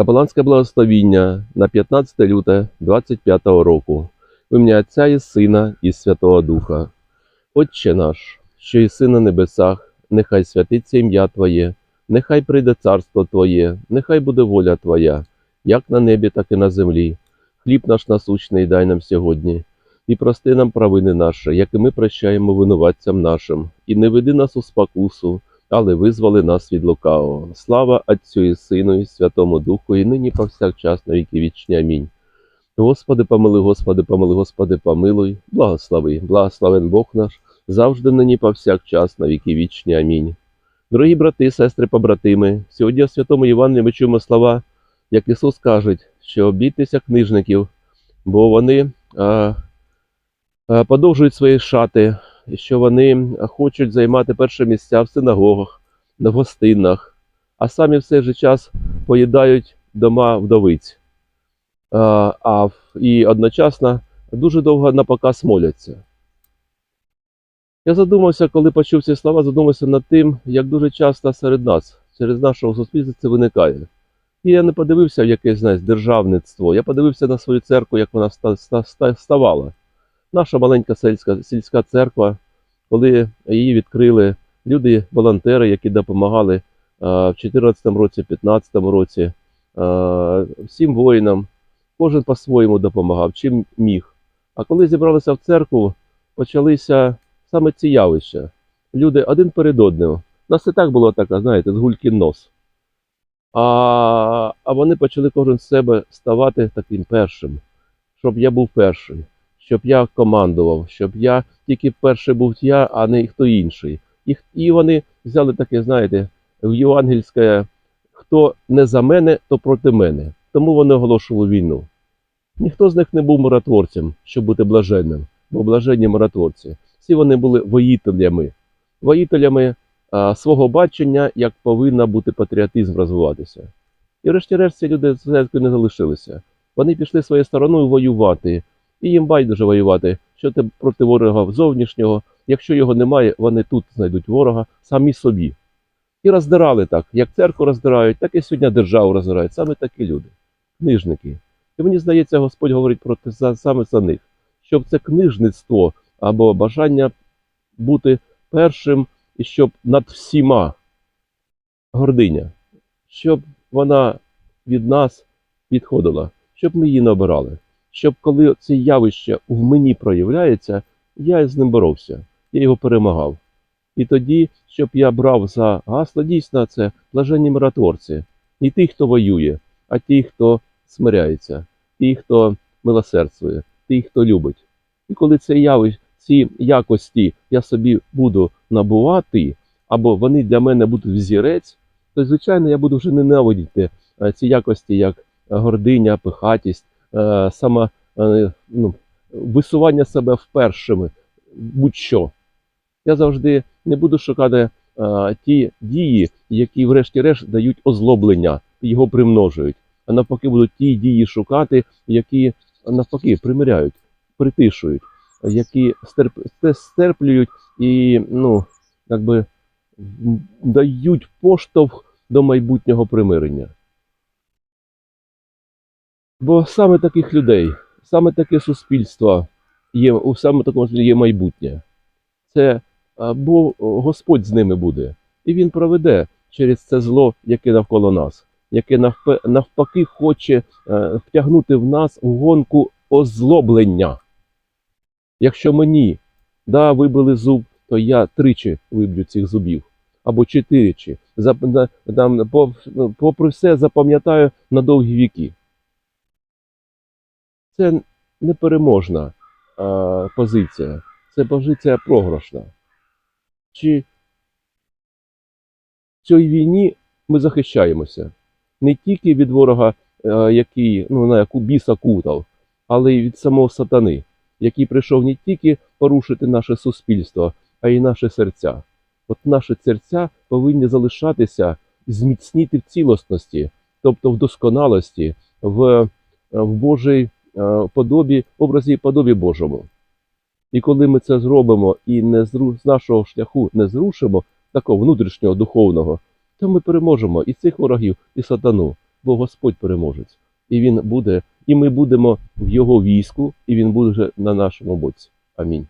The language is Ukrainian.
Капеланське благословіння на 15 люте 25 року. В ім'я Отця і Сина і Святого Духа. Отче наш, що єси на небесах, нехай святиться ім'я Твоє, нехай прийде царство Твоє, нехай буде воля Твоя, як на небі, так і на землі. Хліб наш насущний дай нам сьогодні, і прости нам провини наші, як і ми прощаємо винуватцям нашим, і не веди нас у спокусу, але визвали нас від лукавого. Слава Отцю і Сину, і Святому Духу, і нині повсякчас на віки вічні. Амінь. Господи, помилуй, Господи, помилуй, Господи, помилуй, благослови, благословен Бог наш, завжди нині повсякчас на віки вічні. Амінь. Дорогі брати, сестри, побратими, сьогодні в Святому Євангелії ми чуємо слова, як Ісус каже, що обійтеся книжників, бо вони а, а, подовжують свої шати, що вони хочуть займати перше місця в синагогах, на гостинах, а самі в цей же час поїдають дома вдовиць. А, і одночасно дуже довго на показ моляться. Я задумався, коли почув ці слова, задумався над тим, як дуже часто серед нас, через нашого суспільства це виникає. І я не подивився в якесь знаєш, державництво, я подивився на свою церкву, як вона ста- ста- ста- ставала. Наша маленька сільська, сільська церква, коли її відкрили люди, волонтери, які допомагали а, в 2014 році, 2015 році, а, всім воїнам, кожен по-своєму допомагав, чим міг. А коли зібралися в церкву, почалися саме ці явища. Люди один перед одним. У нас і так було така, знаєте, згулькін нос. А, а вони почали кожен з себе ставати таким першим, щоб я був перший, щоб я командував, щоб я тільки перший був я, а не хто інший. І, і вони взяли таке, знаєте, в євангельське, хто не за мене, то проти мене. Тому вони оголошували війну. Ніхто з них не був миротворцем, щоб бути блаженним, бо блаженні миротворці. Всі вони були воїтелями, воїтелями а, свого бачення, як повинна бути патріотизм розвиватися. І врешті-решт ці люди з не залишилися. Вони пішли своєю стороною воювати, і їм байдуже воювати, що ти проти ворога зовнішнього. Якщо його немає, вони тут знайдуть ворога самі собі. І роздирали так, як церкву роздирають, так і сьогодні державу роздирають. Саме такі люди, книжники. І мені здається, Господь говорить про те саме за них, щоб це книжництво або бажання бути першим і щоб над всіма гординя, щоб вона від нас відходила, щоб ми її не обирали, щоб коли це явище в мені проявляється, я з ним боровся, я його перемагав. І тоді, щоб я брав за гасло, дійсно це блаженні миротворці, не ті, хто воює, а ті, хто смиряється, ті, хто милосердствує, ті, хто любить. І коли це явище, ці якості я собі буду набувати, або вони для мене будуть взірець, то звичайно я буду вже ненавидіти е, ці якості, як гординя, пихатість, е, саме ну, висування себе впершими, будь-що. Я завжди не буду шукати е, ті дії, які, врешті-решт, дають озлоблення, його примножують. А навпаки, будуть ті дії шукати, які навпаки примиряють, притишують, які стерп, стерплюють і ну, якби дають поштовх до майбутнього примирення. Бо саме таких людей, саме таке суспільство є, у саме такому є майбутнє. Це бо Господь з ними буде, і Він проведе через це зло, яке навколо нас, яке навпаки хоче е, втягнути в нас у гонку озлоблення. Якщо мені да, вибили зуб, то я тричі виб'ю цих зубів або чотиричі. Там, ну, попри все запам'ятаю на довгі віки. Це непереможна а, позиція, це позиція програшна. Чи в цій війні ми захищаємося не тільки від ворога, е, який ну, на яку біса кутав, але й від самого сатани, який прийшов не тільки порушити наше суспільство, а й наші серця. От наші серця повинні залишатися зміцніти в цілісності, тобто в досконалості, в, е, в Божій подобі, образі подобі Божому. І коли ми це зробимо і не зру... з нашого шляху не зрушимо такого внутрішнього духовного, то ми переможемо і цих ворогів, і сатану. бо Господь переможець. І він буде, і ми будемо в його війську, і він буде на нашому боці. Амінь.